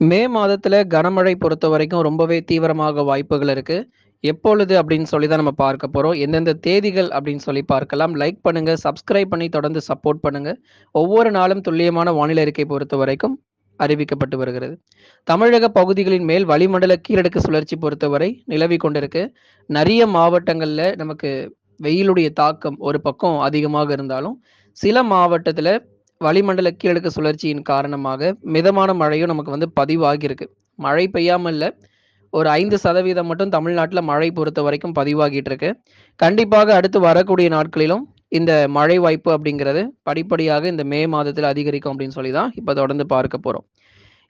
மே மாதத்துல கனமழை பொறுத்த வரைக்கும் ரொம்பவே தீவிரமாக வாய்ப்புகள் இருக்கு. எப்பொழுது அப்படின்னு சொல்லி தான் நம்ம பார்க்க போறோம். எந்தெந்த தேதிகள் அப்படின்னு சொல்லி பார்க்கலாம். லைக் பண்ணுங்க, சப்ஸ்கிரைப் பண்ணி தொடர்ந்து சப்போர்ட் பண்ணுங்க. ஒவ்வொரு நாளும் துல்லியமான வானிலை அறிக்கை பொறுத்த வரைக்கும் அறிவிக்கப்பட்டு வருகிறது. தமிழக பகுதிகளின் மேல் வளிமண்டல கீழடுக்கு சுழற்சி பொறுத்தவரை நிலவி கொண்டிருக்கு. நிறைய மாவட்டங்கள்ல நமக்கு வெயிலுடைய தாக்கம் ஒரு பக்கம் அதிகமாக இருந்தாலும், சில மாவட்டத்துல வளிமண்டல கீழடுக்கு சுழற்சியின் காரணமாக மிதமான மழையும் நமக்கு வந்து பதிவாகியிருக்கு. மழை பெய்யாமல் இல்லை ஒரு ஐந்து சதவீதம் மட்டும் தமிழ்நாட்டில் மழை பொறுத்தவரைக்கும் பதிவாகிட்டு இருக்கு. கண்டிப்பாக அடுத்து வரக்கூடிய நாட்களிலும் இந்த மழை வாய்ப்பு அப்படிங்கிறது படிப்படியாக இந்த மே மாதத்தில் அதிகரிக்கும் அப்படின்னு சொல்லி தான் இப்போ தொடர்ந்து பார்க்க போகிறோம்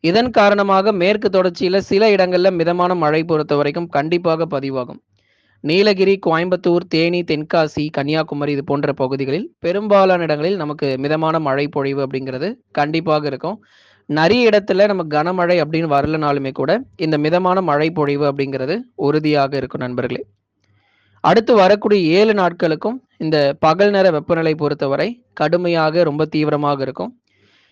இதன் காரணமாக மேற்கு தொடர்ச்சியில் சில இடங்களில் மிதமான மழை பொறுத்த வரைக்கும் கண்டிப்பாக பதிவாகும். நீலகிரி, கோயம்புத்தூர், தேனி, தென்காசி, கன்னியாகுமரி இது போன்ற பகுதிகளில் பெரும்பாலான இடங்களில் நமக்கு மிதமான மழை பொழிவு அப்படிங்கிறது கண்டிப்பாக இருக்கும். நிறைய இடத்துல நமக்கு கனமழை அப்படின்னு வரலனாலுமே கூட, இந்த மிதமான மழை பொழிவு அப்படிங்கிறது உறுதியாக இருக்கும் நண்பர்களே. அடுத்து வரக்கூடிய ஏழு நாட்களுக்கும் இந்த பகல் நேர வெப்பநிலை பொறுத்தவரை கடுமையாக ரொம்ப தீவிரமாக இருக்கும்.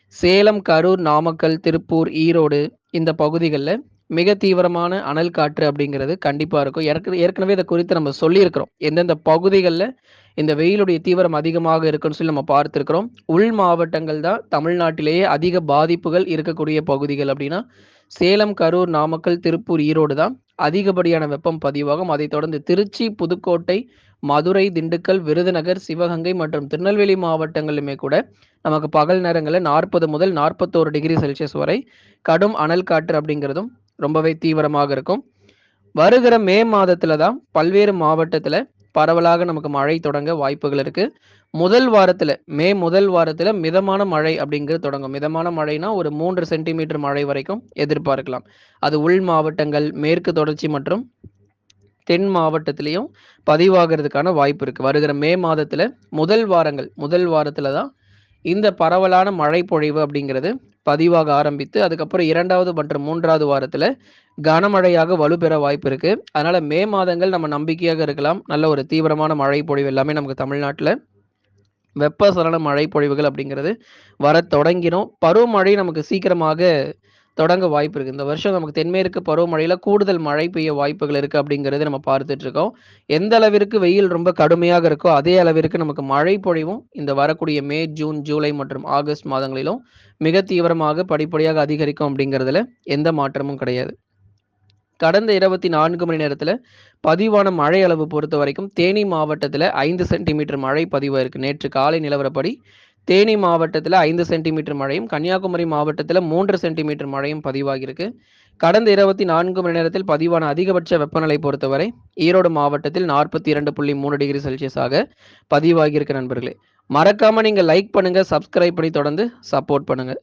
சேலம், கரூர், நாமக்கல், திருப்பூர், ஈரோடு இந்த பகுதிகளில் மிக தீவிரமான அனல் காற்று அப்படிங்கிறது கண்டிப்பாக இருக்கும். ஏற்க ஏற்கனவே இதை குறித்து நம்ம சொல்லியிருக்கிறோம். எந்தெந்த பகுதிகளில் இந்த வெயிலுடைய தீவிரம் அதிகமாக இருக்குன்னு சொல்லி நம்ம பார்த்துருக்கிறோம் உள் மாவட்டங்கள் தான் தமிழ்நாட்டிலேயே அதிக பாதிப்புகள் இருக்கக்கூடிய பகுதிகள் அப்படின்னா, சேலம், கரூர், நாமக்கல், திருப்பூர், ஈரோடு தான் அதிகப்படியான வெப்பம் பதிவாகும். அதைத் தொடர்ந்து திருச்சி, புதுக்கோட்டை, மதுரை, திண்டுக்கல், விருதுநகர், சிவகங்கை மற்றும் திருநெல்வேலி மாவட்டங்களிலுமே கூட நமக்கு பகல் நேரங்களில் நாற்பது முதல் 41 டிகிரி செல்சியஸ் வரை கடும் அனல் காற்று அப்படிங்கிறதும் ரொம்பவே தீவிரமாக இருக்கும். வருகிற மே மாதத்துல தான் பல்வேறு மாவட்டத்துல பரவலாக நமக்கு மழை தொடங்க வாய்ப்புகள் இருக்கு. முதல் வாரத்துல மே முதல் வாரத்துல மிதமான மழை அப்படிங்கிறது தொடங்கும். மிதமான மழைனா ஒரு மூன்று சென்டிமீட்டர் மழை வரைக்கும் எதிர்பார்க்கலாம். அது உள் மாவட்டங்கள், மேற்கு தொடர்ச்சி மற்றும் தென் மாவட்டத்திலையும் பதிவாகிறதுக்கான வாய்ப்பு இருக்கு. வருகிற மே மாதத்துல முதல் வாரங்கள் முதல் வாரத்துல தான் இந்த பரவலான மழை பொழிவு அப்படிங்கிறது பதிவாக ஆரம்பித்து, அதுக்கப்புறம் இரண்டாவது மற்றும் மூன்றாவது வாரத்தில் கனமழையாக வலுப்பெற வாய்ப்பு இருக்குது அதனால் மே மாதங்கள் நம்ம நம்பிக்கையாக இருக்கலாம். நல்ல ஒரு தீவிரமான மழை பொழிவு எல்லாமே நமக்கு தமிழ்நாட்டில் வெப்பசலன மழை பொழிவுகள் அப்படிங்கிறது வர தொடங்கிடும் பருவமழை நமக்கு சீக்கிரமாக தொடங்க வாய்ப்பு இருக்கு. இந்த வருஷம் நமக்கு தென்மேற்கு பருவமழையில கூடுதல் மழை பெய்ய வாய்ப்புகள் இருக்கு அப்படிங்கிறது நம்ம பார்த்துட்டு இருக்கோம். எந்த அளவிற்கு வெயில் ரொம்ப கடுமையாக இருக்கோ, அதே அளவிற்கு நமக்கு மழை பொழிவும் இந்த வரக்கூடிய மே, ஜூன், ஜூலை மற்றும் ஆகஸ்ட் மாதங்களிலும் மிக தீவிரமாக படிப்படியாக அதிகரிக்கும் அப்படிங்கிறதுல எந்த மாற்றமும் கிடையாது. கடந்த 24 மணி நேரத்துல பதிவான மழை அளவு பொறுத்த வரைக்கும் தேனி மாவட்டத்தில் ஐந்து சென்டிமீட்டர் மழை பதிவாயிருக்கு. நேற்று காலை நிலவரப்படி தேனி மாவட்டத்தில் ஐந்து சென்டிமீட்டர் மழையும், கன்னியாகுமரி மாவட்டத்தில் மூன்று சென்டிமீட்டர் மழையும் பதிவாகியிருக்கு. கடந்த 24 மணி நேரத்தில் பதிவான அதிகபட்ச வெப்பநிலை பொறுத்தவரை ஈரோடு மாவட்டத்தில் 42.3 டிகிரி செல்சியஸாக பதிவாகியிருக்கு நண்பர்களே. மறக்காம நீங்க லைக் பண்ணுங்க, சப்ஸ்கிரைப் பண்ணி தொடர்ந்து சப்போர்ட் பண்ணுங்க.